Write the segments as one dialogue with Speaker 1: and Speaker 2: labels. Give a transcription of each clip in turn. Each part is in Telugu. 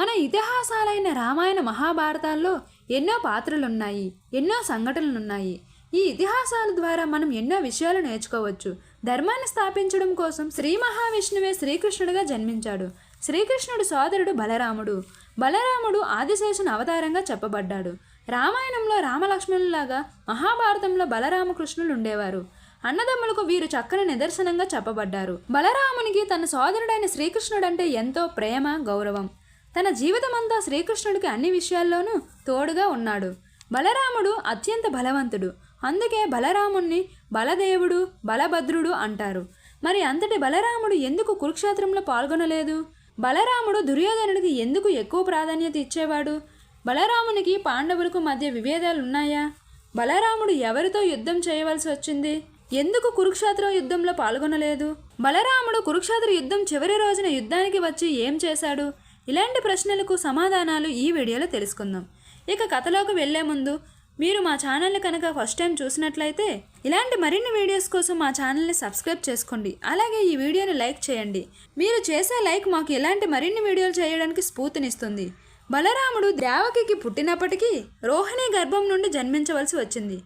Speaker 1: మన ఇతిహాసాలైన రామాయణ మహాభారతాల్లో ఎన్నో పాత్రలున్నాయి ఎన్నో సంఘటనలున్నాయి. ఈ ఇతిహాసాల ద్వారా మనం ఎన్నో విషయాలు నేర్చుకోవచ్చు. ధర్మాన్ని స్థాపించడం కోసం శ్రీ మహావిష్ణువే శ్రీకృష్ణుడిగా జన్మించాడు. శ్రీకృష్ణుడు సోదరుడు బలరాముడు. బలరాముడు ఆదిశేషుని అవతారంగా చెప్పబడ్డాడు. రామాయణంలో రామలక్ష్మణులాగా మహాభారతంలో బలరామకృష్ణులు ఉండేవారు. అన్నదమ్ములకు వీరు చక్కని నిదర్శనంగా చెప్పబడ్డారు. బలరామునికి తన సోదరుడైన శ్రీకృష్ణుడంటే ఎంతో ప్రేమ గౌరవం. తన జీవితమంతా శ్రీకృష్ణుడికి అన్ని విషయాల్లోనూ తోడుగా ఉన్నాడు. బలరాముడు అత్యంత బలవంతుడు. అందుకే బలరాముణ్ణి బలదేవుడు బలభద్రుడు అంటారు. మరి అంతటి బలరాముడు ఎందుకు కురుక్షేత్రంలో పాల్గొనలేదు? బలరాముడు దుర్యోధనుడికి ఎందుకు ఎక్కువ ప్రాధాన్యత ఇచ్చేవాడు? బలరామునికి పాండవులకు మధ్య విభేదాలు ఉన్నాయా బలరాముడు ఎవరితో యుద్ధం చేయవలసి వచ్చింది? ఎందుకు కురుక్షేత్ర యుద్ధంలో పాల్గొనలేదు? బలరాముడు కురుక్షేత్ర యుద్ధం చివరి రోజున యుద్ధానికి వచ్చి ఏం చేశాడు? ఇలాంటి ప్రశ్నలకు సమాధానాలు ఈ వీడియోలో తెలుసుకుందాం. ఇక కథలోకి వెళ్ళే ముందు మీరు మా ఛానల్ని కనుక ఫస్ట్ టైం చూసినట్లయితే ఇలాంటి మరిన్ని వీడియోస్ కోసం మా ఛానల్ని సబ్స్క్రైబ్ చేసుకోండి. అలాగే ఈ వీడియోని లైక్ చేయండి. మీరు చేసే లైక్ మాకు ఇలాంటి మరిన్ని వీడియోలు చేయడానికి స్ఫూర్తినిస్తుంది. బలరాముడు దేవకికి పుట్టినప్పటికీ రోహిణి గర్భం నుండి జన్మించవలసి వచ్చింది.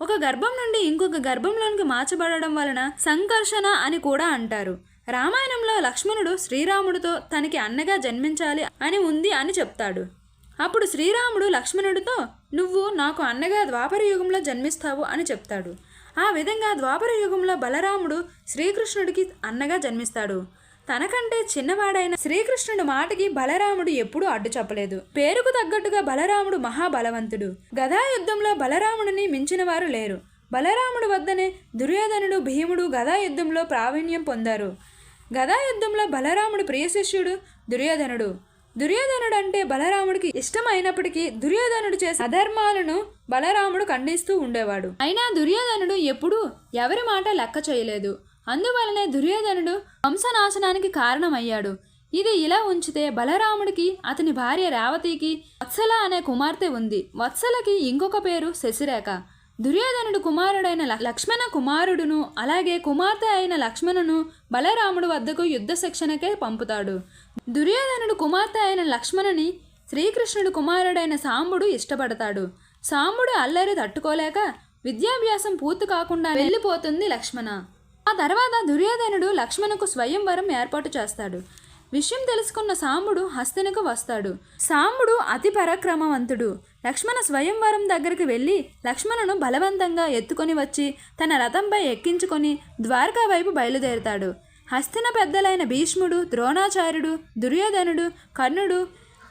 Speaker 1: ఒక గర్భం నుండి ఇంకొక గర్భంలోనికి మార్చబడడం వలన సంకర్షణ అని కూడా అంటారు. రామాయణంలో లక్ష్మణుడు శ్రీరాముడితో తనకి అన్నగా జన్మించాలి అని ఉంది అని చెప్తాడు. అప్పుడు శ్రీరాముడు లక్ష్మణుడితో నువ్వు నాకు అన్నగా ద్వాపర యుగంలో జన్మిస్తావు అని చెప్తాడు. ఆ విధంగా ద్వాపర యుగంలో బలరాముడు శ్రీకృష్ణుడికి అన్నగా జన్మిస్తాడు. తనకంటే చిన్నవాడైన శ్రీకృష్ణుడి మాటకి బలరాముడు ఎప్పుడూ అడ్డు చెప్పలేదు. పేరుకు తగ్గట్టుగా బలరాముడు మహాబలవంతుడు. గదాయుద్ధంలో బలరాముడిని మించిన వారు లేరు. బలరాముడి వద్దనే దుర్యోధనుడు భీముడు గదాయుద్ధంలో ప్రావీణ్యం పొందారు. గదాయుద్ధంలో యుద్ధంలో ప్రియశిష్యుడు ప్రియ శిష్యుడు దుర్యోధనుడు. దుర్యోధనుడు అంటే బలరాముడికి ఇష్టమైనప్పటికీ దుర్యోధనుడు చేసే అధర్మాలను బలరాముడు ఖండిస్తూ ఉండేవాడు. అయినా దుర్యోధనుడు ఎప్పుడూ ఎవరి మాట లెక్క చేయలేదు. అందువలనే దుర్యోధనుడు వంశనాశనానికి కారణమయ్యాడు. ఇది ఇలా ఉంచితే బలరాముడికి అతని భార్య రేవతికి వత్సల అనే కుమార్తె ఉంది. వత్సలకి ఇంకొక పేరు శశిరేఖ. దుర్యోధనుడు కుమారుడైన లక్ష్మణ కుమారుడును అలాగే కుమార్తె అయిన లక్ష్మణును బలరాముడు వద్దకు యుద్ధ శిక్షణకే పంపుతాడు. దుర్యోధనుడు కుమార్తె అయిన లక్ష్మణుని శ్రీకృష్ణుడు కుమారుడైన సాంబుడు ఇష్టపడతాడు. సాంబుడు అల్లరి తట్టుకోలేక విద్యాభ్యాసం పూర్తి కాకుండా వెళ్ళిపోతుంది లక్ష్మణ. ఆ తర్వాత దుర్యోధనుడు లక్ష్మణకు స్వయంవరం ఏర్పాటు చేస్తాడు. విషయం తెలుసుకున్న సాంబుడు హస్తినకు వస్తాడు. సాంబుడు అతి పరాక్రమవంతుడు. లక్ష్మణ స్వయంవరం దగ్గరికి వెళ్ళి లక్ష్మణను బలవంతంగా ఎత్తుకొని వచ్చి తన రథంపై ఎక్కించుకొని ద్వారకా వైపు బయలుదేరుతాడు. హస్తిన పెద్దలైన భీష్ముడు ద్రోణాచార్యుడు దుర్యోధనుడు కర్ణుడు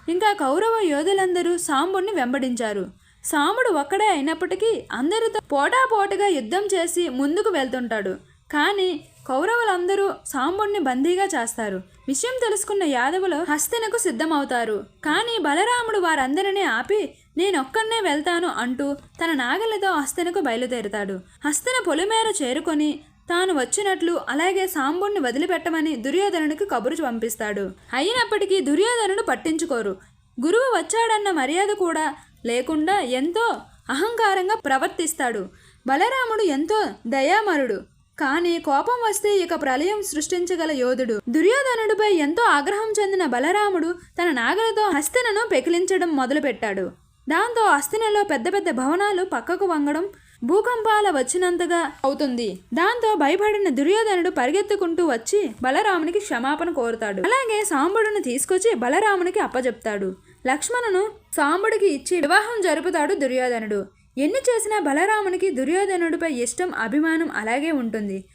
Speaker 1: ఇంకా కౌరవ యోధులందరూ సాంబుడిని వెంబడించారు. సాముడు ఒక్కడే అయినప్పటికీ అందరితో పోటాపోటుగా యుద్ధం చేసి ముందుకు వెళ్తుంటాడు. కానీ కౌరవులందరూ సాంబుడిని బందీగా చేస్తారు. విషయం తెలుసుకున్న యాదవులు హస్తినకు సిద్ధమవుతారు. కానీ బలరాముడు వారందరినీ ఆపి నేనొక్కనే వెళ్తాను అంటూ తన నాగలితో హస్తనకు బయలుదేరుతాడు. హస్తన పొలిమేర చేరుకొని తాను వచ్చినట్లు అలాగే సాంబుణ్ణి వదిలిపెట్టమని దుర్యోధనుడికి కబురు పంపిస్తాడు. అయినప్పటికీ దుర్యోధనుడు పట్టించుకోరు. గురువు వచ్చాడన్న మర్యాద కూడా లేకుండా ఎంతో అహంకారంగా ప్రవర్తిస్తాడు. బలరాముడు ఎంతో దయామరుడు. కానీ కోపం వస్తే ఇక ప్రళయం సృష్టించగల యోధుడు. దుర్యోధనుడిపై ఎంతో ఆగ్రహం చెందిన బలరాముడు తన నాగలతో హస్తనను పెకిలించడం మొదలుపెట్టాడు. దాంతో అస్థినలో పెద్ద పెద్ద భవనాలు పక్కకు వంగడం భూకంపాల వచ్చినంతగా అవుతుంది. దాంతో భయపడిన దుర్యోధనుడు పరిగెత్తుకుంటూ వచ్చి బలరామునికి క్షమాపణ కోరుతాడు. అలాగే సాంబుడును తీసుకొచ్చి బలరామునికి అప్పజెప్తాడు. లక్ష్మణును సాంబుడికి ఇచ్చి వివాహం జరుపుతాడు దుర్యోధనుడు. ఎన్ని చేసినా బలరామునికి దుర్యోధనుడిపై ఇష్టం అభిమానం అలాగే ఉంటుంది.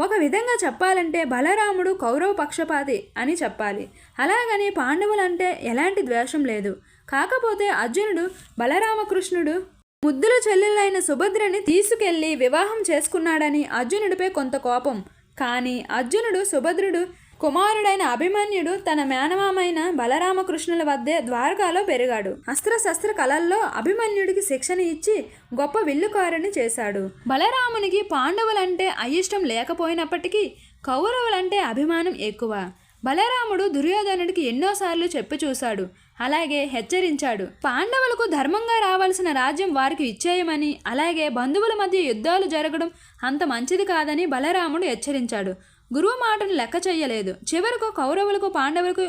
Speaker 1: ఒక విధంగా చెప్పాలంటే బలరాముడు కౌరవ పక్షపాతి అని చెప్పాలి. అలాగని పాండవులంటే ఎలాంటి ద్వేషం లేదు. కాకపోతే అర్జునుడు బలరామకృష్ణుడు ముద్దుల చెల్లెలైన సుభద్రని తీసుకెళ్ళి వివాహం చేసుకున్నాడని అర్జునుడిపై కొంత కోపం. కానీ అర్జునుడు సుభద్రుడు కుమారుడైన అభిమన్యుడు తన మేనమామైన బలరామకృష్ణుల వద్దే ద్వారకాలో పెరిగాడు. అస్త్ర శస్త్ర కళల్లో అభిమన్యుడికి శిక్షణ ఇచ్చి గొప్ప విల్లుకారుని చేశాడు. బలరామునికి పాండవులంటే అయిష్టం లేకపోయినప్పటికీ కౌరవులంటే అభిమానం ఎక్కువ. బలరాముడు దుర్యోధనుడికి ఎన్నోసార్లు చెప్పి చూశాడు. అలాగే హెచ్చరించాడు. పాండవులకు ధర్మంగా రావాల్సిన రాజ్యం వారికి ఇచ్చేయమని అలాగే బంధువుల మధ్య యుద్ధాలు జరగడం అంత మంచిది కాదని బలరాముడు హెచ్చరించాడు. గురువు మాటను లెక్క చేయలేదు చివరకు కౌరవులకు పాండవులకు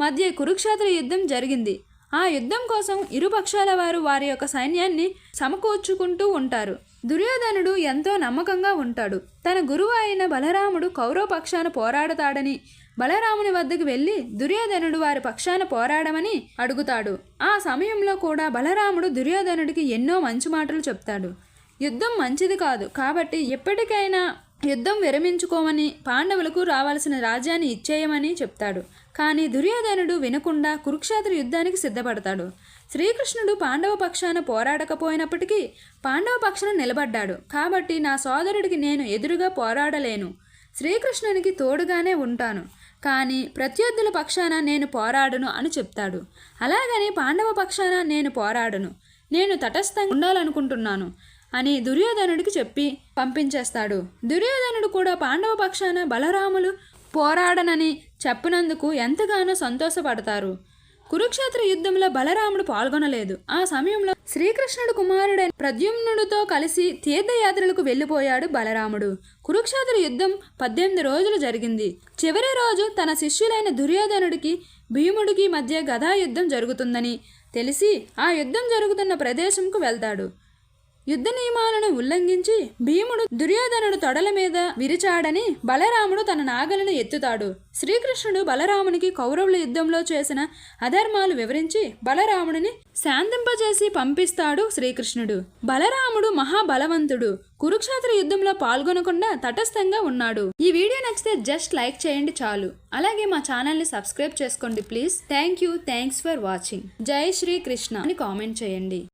Speaker 1: మధ్య కురుక్షేత్ర యుద్ధం జరిగింది. ఆ యుద్ధం కోసం ఇరు పక్షాల వారు వారి యొక్క సైన్యాన్ని సమకూర్చుకుంటూ ఉంటారు. దుర్యోధనుడు ఎంతో నమ్మకంగా ఉంటాడు. తన గురువు అయిన బలరాముడు కౌరవ పక్షాన పోరాడతాడని బలరాముని వద్దకు వెళ్ళి దుర్యోధనుడు వారి పక్షాన పోరాడమని అడుగుతాడు. ఆ సమయంలో కూడా బలరాముడు దుర్యోధనుడికి ఎన్నో మంచి మాటలు చెప్తాడు. యుద్ధం మంచిది కాదు కాబట్టి ఎప్పటికైనా యుద్ధం విరమించుకోమని పాండవులకు రావాల్సిన రాజ్యాన్ని ఇచ్చేయమని చెప్తాడు. కానీ దుర్యోధనుడు వినకుండా కురుక్షేత్ర యుద్ధానికి సిద్ధపడతాడు. శ్రీకృష్ణుడు పాండవ పక్షాన పోరాడకపోయినప్పటికీ పాండవ పక్షాన నిలబడ్డాడు. కాబట్టి నా సోదరుడికి నేను ఎదురుగా పోరాడలేను. శ్రీకృష్ణునికి తోడుగానే ఉంటాను. కానీ ప్రత్యర్థుల పక్షాన నేను పోరాడను అని చెప్తాడు. అలాగని పాండవ పక్షాన నేను పోరాడను. నేను తటస్థంగా ఉండాలనుకుంటున్నాను. అని దుర్యోధనుడికి చెప్పి పంపించేస్తాడు. దుర్యోధనుడు కూడా పాండవ పక్షాన బలరాములు పోరాడనని చెప్పినందుకు ఎంతగానో సంతోషపడతారు. కురుక్షేత్ర యుద్ధంలో బలరాముడు పాల్గొనలేదు. ఆ సమయంలో శ్రీకృష్ణుడు కుమారుడైన ప్రద్యుమ్నుడితో కలిసి తీర్థయాత్రలకు వెళ్ళిపోయాడు బలరాముడు. కురుక్షేత్ర యుద్ధం పద్దెనిమిది రోజులు జరిగింది. చివరి రోజు తన శిష్యులైన దుర్యోధనుడికి భీముడికి మధ్య గదా యుద్ధం జరుగుతుందని తెలిసి ఆ యుద్ధం జరుగుతున్న ప్రదేశంకు వెళ్తాడు. యుద్ధ నియమాలను ఉల్లంఘించి భీముడు దుర్యోధనుడు తొడల మీద విరిచాడని బలరాముడు తన నాగలను ఎత్తుతాడు. శ్రీకృష్ణుడు బలరామునికి కౌరవుల యుద్ధంలో చేసిన అధర్మాలు వివరించి బలరాముడిని శాంతింపజేసి పంపిస్తాడు శ్రీకృష్ణుడు. బలరాముడు మహాబలవంతుడు. కురుక్షేత్ర యుద్ధంలో పాల్గొనకుండా తటస్థంగా ఉన్నాడు. ఈ వీడియో నచ్చితే జస్ట్ లైక్ చేయండి చాలు. అలాగే మా ఛానల్ని సబ్స్క్రైబ్ చేసుకోండి please. Thank you. Thanks for watching. జై శ్రీకృష్ణ అని కామెంట్ చేయండి.